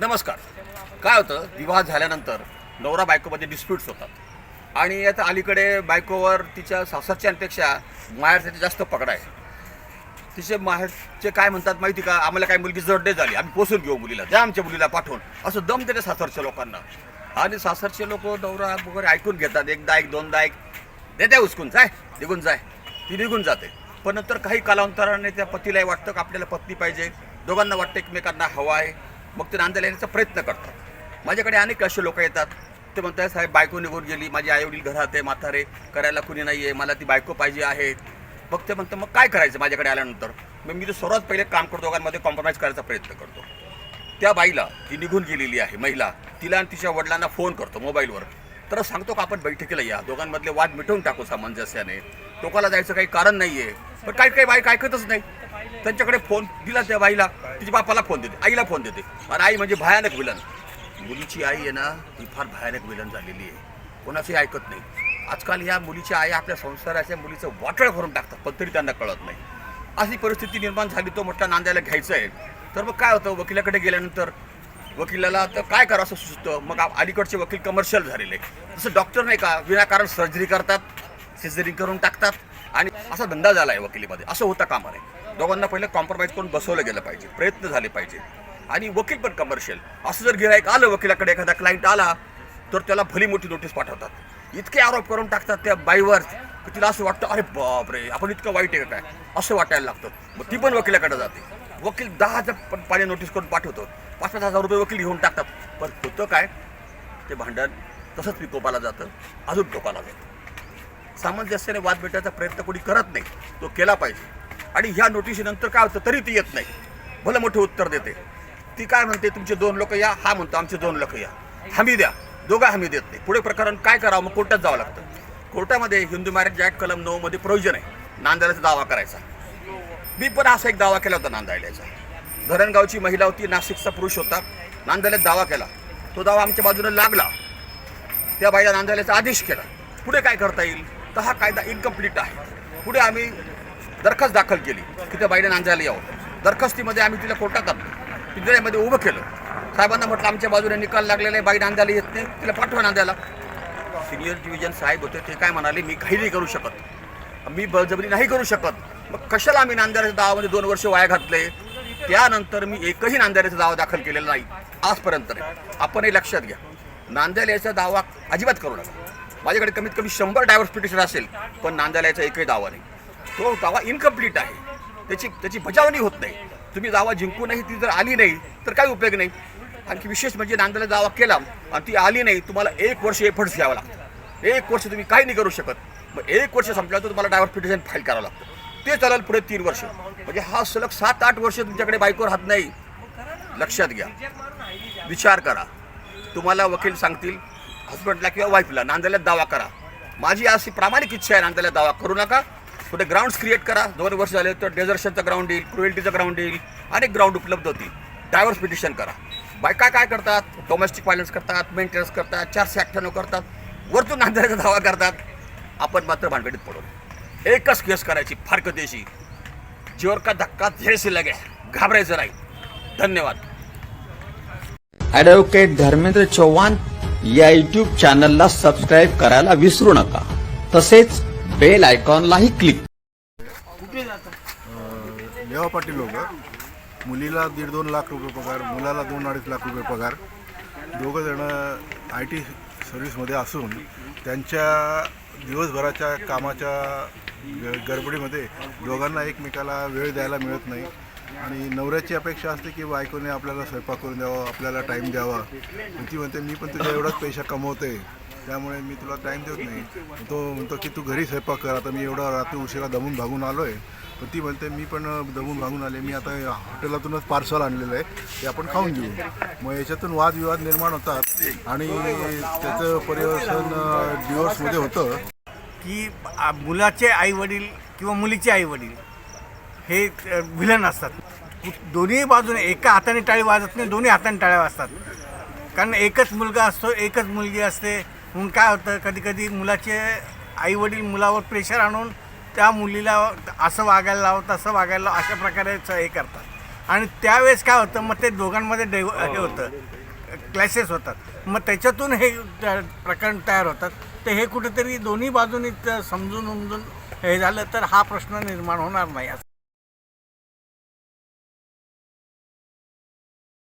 नमस्कार. काय होतं? विवाह झाल्यानंतर नवरा बायकोमध्ये डिस्प्यूट्स होतात. आणि आता अलीकडे बायकोवर तिच्या सासरच्यांपेक्षा माहेरसाठी जास्त पकड आहे. तिचे माहेरचे काय म्हणतात माहिती का? आम्हाला काय मुलगी जडडे झाली आम्ही पोसून घेऊ मुलीला द्या आमच्या मुलीला पाठवून. असं दम देते सासरच्या लोकांना. आणि सासरचे लोक नवरा वगैरे ऐकून घेतात. एकदा एक दोनदा एक. देते उचकून जाय. निघून जाय. ती निघून जाते. पण नंतर काही कालांतराने त्या पतीलाही वाटतं का आपल्याला पत्नी पाहिजे. दोघांना वाटतं एकमेकांना हवा आहे. मग ते नांदायला येण्याचा प्रयत्न करतात. माझ्याकडे अनेक असे लोक येतात. ते म्हणतात साहेब बायको निघून गेली. माझी आईवडील घरात आहे म्हातारे. करायला कुणी नाही आहे मला ती बायको पाहिजे आहे. मग ते म्हणतं मग काय करायचं माझ्याकडे आल्यानंतर? मग मी तर सर्वात पहिले काम करतो दोघांमध्ये कॉम्प्रोमाइज करायचा प्रयत्न करतो. त्या बाईला ती निघून गेलेली आहे महिला. तिला आणि तिच्या वडिलांना फोन करतो मोबाईलवर. तर सांगतो का आपण बैठकीला या? दोघांमधले वाद मिटवून टाकू सामंजस्याने. टोकाला जायचं काही कारण नाही आहे पण काही काही बाईक ऐकतच नाही. त्यांच्याकडे फोन दिला त्या बाईला. तिच्या बापाला फोन देते. आईला फोन देते. आणि आई म्हणजे भयानक विलन. मुलीची आई आहे ना ती फार भयानक विलन झालेली आहे. कोणाचंही ऐकत नाही. आजकाल या मुलीची आई आपल्या संसाराच्या मुलीचं वाटळ भरून टाकतात पण तरी त्यांना कळत नाही. अशी परिस्थिती निर्माण झाली तो म्हटला नांद्याला घ्यायचं आहे. तर मग काय होतं? वकिलाकडे गेल्यानंतर वकिलाला तर काय करावं असं सुचतं? मग अलीकडचे वकील कमर्शियल झालेले जसं डॉक्टर नाही का? विनाकारण सर्जरी करतात सिझरिंग करून टाकतात. आणि असा धंदा झाला आहे वकिलीमध्ये. असं होता कामा नये दोघांना पहिले कॉम्प्रोमाइज करून बसवलं गेलं पाहिजे. प्रयत्न झाले पाहिजे. आणि वकील पण कमर्शियल असं जर गिरायक आलं वकिलाकडे एखादा क्लायंट आला तर त्याला भली मोठी नोटीस पाठवतात. इतके आरोप करून टाकतात त्या बाईवर की तिला असं वाटतं अरे बापरे आपण इतकं वाईट आहे काय? असं वाटायला लागतं. मग ती पण वकिलाकडे जाते. वकील दहा हजार पण पाणी नोटीस करून पाठवतो. पाच पाच हजार रुपये वकील घेऊन टाकतात. पण होतं काय? ते भांडण तसंच विकोपाला जातं अजून टोकाला जातं. सामंजस्याने वाद भेटायचा प्रयत्न कोणी करत नाही तो केला पाहिजे. आणि ह्या नोटिशीनंतर काय होतं तरी ती येत नाही. भलं मोठं उत्तर देते. ती काय म्हणते तुमचे दोन लोक या हा म्हणतो आमचे दोन लोक या. हमी द्या. दोघा हमी देत नाही. पुढे प्रकरण काय करावं मग कोर्टात जावं लागतं. कोर्टामध्ये हिंदू मॅरेज ॲक्ट कलम नऊमध्ये प्रयोजन आहे. नांदायलाचा दावा करायचा. मी पण असा एक दावा केला होता नांदायल्याचा धरणगावची महिला होती नाशिकचा पुरुष होता. नांदायला दावा केला. तो दावा आमच्या बाजूने लागला. त्या बाईला नांदायलाचा आदेश केला. पुढे काय करता येईल? तर हा कायदा इनकम्प्लीट आहे. पुढे आम्ही दरखास्त दाखल केली की त्या बाईने नांदायला यावं. दरखास्तीमध्ये आम्ही तिला कोर्टात आणलं. पिंजऱ्यामध्ये उभं केलं. साहेबांना म्हटलं आमच्या बाजूने निकाल लागलेला आहे बाई नांदायला येत नाही तिला पाठवा नांदायला. सिनियर डिव्हिजन साहेब होते ते काय म्हणाले मी काही नाही करू शकत. मी बळजबरी नाही करू शकत. मग कशाला आम्ही नांदाऱ्याच्या दावामध्ये दोन वर्ष वाया घातले? त्यानंतर मी एकही नांदाऱ्याचा दावा दाखल केलेला नाही. आजपर्यंत नाही. आपण हे लक्षात घ्या. नांदायला दावा अजिबात करू नका. माझ्याकडे कमीत कमी शंभर डायव्हर्स असेल पण नांदायला एकही दावा नाही. तो दावा इनकम्प्लीट आहे. त्याची त्याची बजावणी होत नाही. तुम्ही दावा जिंकूनही ती जर आली नाही तर काही उपयोग नाही. आणखी विशेष म्हणजे नांदायला दावा केला आणि ती आली नाही तुम्हाला एक वर्ष एफर्ट्स घ्यावं लागतं. एक वर्ष तुम्ही काही नाही करू शकत. मग एक वर्ष संपल्यावर तुम्हाला डायव्हर्सिफिकेशन फाईल करावं लागतं. ते चालेल पुढे तीन वर्ष. म्हणजे हा सलग सात आठ वर्ष तुमच्याकडे बायकोवर हात नाही. लक्षात घ्या. विचार करा. तुम्हाला वकील सांगतील हस्बंडला किंवा वाईफला नांदायला दावा करा. माझी अशी प्रामाणिक इच्छा आहे नांदायला दावा करू नका. कुठे ग्राउंड्स क्रिएट करा. दोन वर्ष झाले तर डेझर्शनचं ग्राउंड येईल क्रुएल्टीचं ग्राउंड येईल अनेक ग्राउंड उपलब्ध होतील. डायव्हर्स पिटिशन करा. बायका काय करतात? डोमेस्टिक व्हायलन्स करतात मेंटेनन्स करतात चारशे अठ्ठ्याण्णव करतात. वरतून नांदायचा दावा करतात. आपण मात्र भानगडीत पडू. एकच केस करायची फारक कधीशी जीवर का धक्का झेलसे लगे. घाबरायचं नाही. धन्यवाद. ॲडव्होकेट धर्मेंद्र चव्हाण या यूट्यूब चॅनलला सबस्क्राईब करायला विसरू नका. तसेच बेल आयकॉनलाही क्लिक लेवा पाटील लोक. मुलीला दीड दोन लाख रुपये पगार मुलाला दोन अडीच लाख रुपये पगार. दोघं जणं आय टी सर्व्हिसमध्ये असून त्यांच्या दिवसभराच्या कामाच्या ग- गडबडीमध्ये दोघांना एकमेकाला वेळ द्यायला मिळत नाही. आणि नवऱ्याची अपेक्षा असते की बायकोने आपल्याला स्वयंपाक करून द्यावा आपल्याला टाईम द्यावा. ती म्हणते मी पण तुझ्या एवढाच पैसा कमवते त्यामुळे मी तुला टाईम देत नाही. तो म्हणतो की तू घरी स्वयंपाक कर. आता मी एवढा रात्री उशिरा दमून भागून आलो आहे पण ती म्हणते मी पण दमून भागून आले. मी आता हॉटेलातूनच पार्सल आणलेलं आहे. ते आपण खाऊन घेऊ. मग याच्यातून वादविवाद निर्माण होतात. आणि त्याचं परिवर्तन डिवोर्समध्ये होतं. की मुलाचे आईवडील किंवा मुलीचे आईवडील हे विलन असतात. दोन्ही बाजूने एका हाताने टाळी वाजत नाही दोन्ही हाताने टाळ्या वाजतात. कारण एकच मुलगा असतो एकच मुलगी असते. म्हणून काय होतं कधी कधी मुलाचे आई वडील मुलावर प्रेशर आणून त्या मुलीला असं वागायला लावं तसं वागायला लाव अशा प्रकारे च- हे करतात. आणि त्यावेळेस काय होतं मग ते दोघांमध्ये डे हे होतं क्लॅशेस होतात. मग त्याच्यातून हे प्रकरण तयार होतात. तर हे कुठेतरी दोन्ही बाजूनी समजून उमजून हे झालं तर हा प्रश्न निर्माण होणार नाही. असं